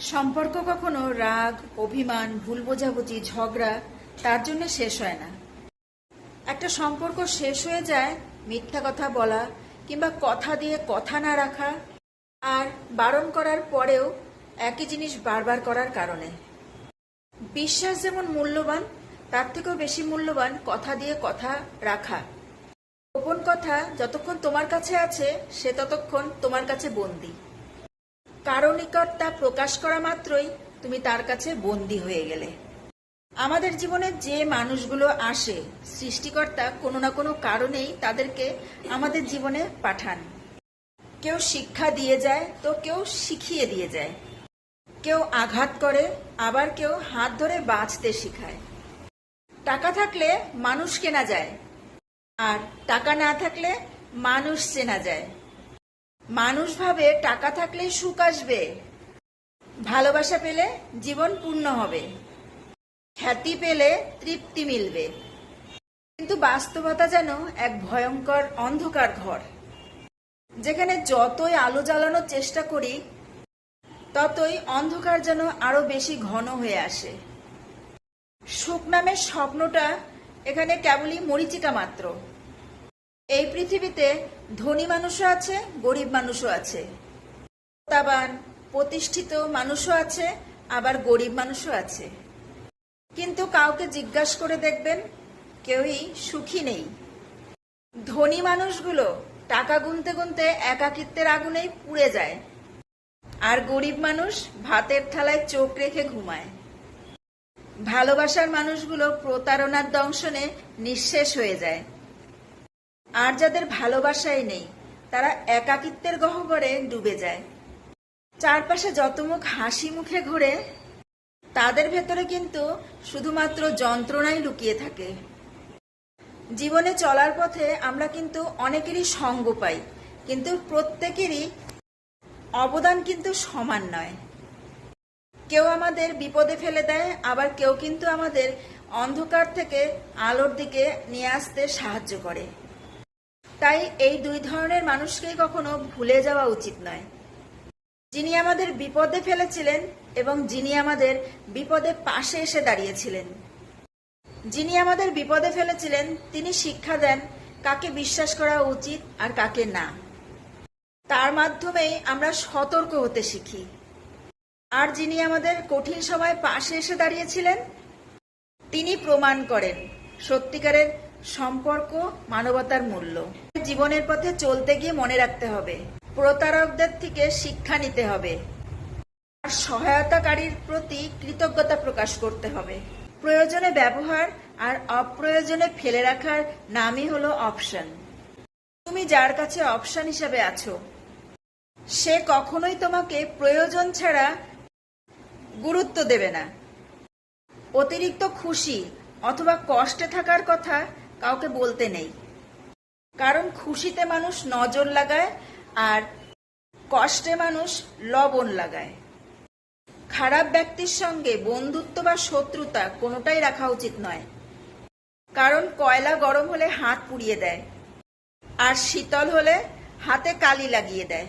সম্পর্ক কখনো রাগ, অভিমান, ভুল বোঝাবুঝি, ঝগড়া, তার জন্য শেষ হয় না। একটা সম্পর্ক শেষ হয়ে যায় মিথ্যা কথা বলা কিংবা কথা দিয়ে কথা না রাখা আর বারণ করার পরেও একই জিনিস বারবার করার কারণে। বিশ্বাস যেমন মূল্যবান, তার থেকেও বেশি মূল্যবান কথা দিয়ে কথা রাখা। গোপন কথা যতক্ষণ তোমার কাছে আছে, সে ততক্ষণ তোমার কাছে বন্দী। কারও নিকট তা প্রকাশ করা মাত্রই তুমি তার কাছে বন্দী হয়ে গেলে। আমাদের জীবনে যে মানুষগুলো আসে, সৃষ্টিকর্তা কোনো না কোনো কারণেই তাদেরকে আমাদের জীবনে পাঠান। কেউ শিক্ষা দিয়ে যায় তো কেউ শিখিয়ে দিয়ে যায়। কেউ আঘাত করে, আবার কেউ হাত ধরে বাঁচতে শেখায়। টাকা থাকলে মানুষ কেনা যায়, আর টাকা না থাকলে মানুষ চেনা যায়। মানুষ ভাবে টাকা থাকলে সুখ আসবে। ভালোবাসা পেলে জীবন পূর্ণ হবে। খ্যাতি পেলে তৃপ্তি মিলবে। কিন্তু বাস্তবতা যেন এক ভয়ঙ্কর অন্ধকার ঘর। যেখানে যতই আলো জ্বালানোর চেষ্টা করি, ততই অন্ধকার যেন আরও বেশি ঘন হয়ে আসে। সুখ নামের স্বপ্নটা এখানে কেবলই মরিচিকা মাত্র। এই পৃথিবীতে ধনী মানুষও আছে, গরিব মানুষও আছে। ক্ষমতাবান প্রতিষ্ঠিত মানুষও আছে, আবার গরিব মানুষও আছে। কিন্তু কাউকে জিজ্ঞাসা করে দেখবেন, কেউই সুখী নেই। ধনী মানুষগুলো টাকা গুনতে গুনতে একাকিত্বের আগুনেই পুড়ে যায়। আর গরিব মানুষ ভাতের থালায় চোখ রেখে ঘুমায়। ভালোবাসার মানুষগুলো প্রতারণার দংশনে নিঃশেষ হয়ে যায়। আর যাদের ভালোবাসাই নেই, তারা একাকিত্বের গহ্বরে ডুবে যায়। চারপাশে যত মুখ হাসি মুখে ঘুরে, তাদের ভেতরে কিন্তু শুধুমাত্র যন্ত্রণাই লুকিয়ে থাকে। জীবনে চলার পথে আমরা কিন্তু অনেকেরই সঙ্গ পাই, কিন্তু প্রত্যেকেরই অবদান কিন্তু সমান নয়। কেউ আমাদের বিপদে ফেলে দেয়, আবার কেউ কিন্তু আমাদের অন্ধকার থেকে আলোর দিকে নিয়ে আসতে সাহায্য করে। তাই এই দুই ধরনের মানুষকেই কখনো ভুলে যাওয়া উচিত নয়। যিনি আমাদের বিপদে ফেলেছিলেন এবং যিনি আমাদের বিপদে পাশে এসে দাঁড়িয়েছিলেন। যিনি আমাদের বিপদে ফেলেছিলেন, তিনি শিক্ষা দেন কাকে বিশ্বাস করা উচিত আর কাকে না। তার মাধ্যমেই আমরা সতর্ক হতে শিখি। আর যিনি আমাদের কঠিন সময় পাশে এসে দাঁড়িয়েছিলেন, তিনি প্রমাণ করেন। সত্যিকারের সম্পর্ক মানবতার মূল্য। জীবনের পথে চলতে গিয়ে মনে রাখতে হবে। প্রতারকদের থেকে শিক্ষা নিতে হবে। আর সহায়তাকারীর প্রতি কৃতজ্ঞতা প্রকাশ করতে হবে। প্রয়োজনে ব্যবহার আর অপ্রয়োজনে ফেলে রাখার নামই হলো অপশন। তুমি যার কাছে অপশন হিসাবে আছো, সে কখনোই তোমাকে প্রয়োজন ছাড়া গুরুত্ব দেবে না। অতিরিক্ত খুশি অথবা কষ্টে থাকার কথা কাউকে বলতে নেই। কারণ খুশিতে মানুষ নজর লাগায় আর কষ্টে মানুষ লবণ লাগায়। খারাপ ব্যক্তির সঙ্গে বন্ধুত্ব বা শত্রুতা কোনোটাই রাখা উচিত নয়। কারণ কয়লা গরম হলে হাত পুড়িয়ে দেয়, আর শীতল হলে হাতে কালি লাগিয়ে দেয়।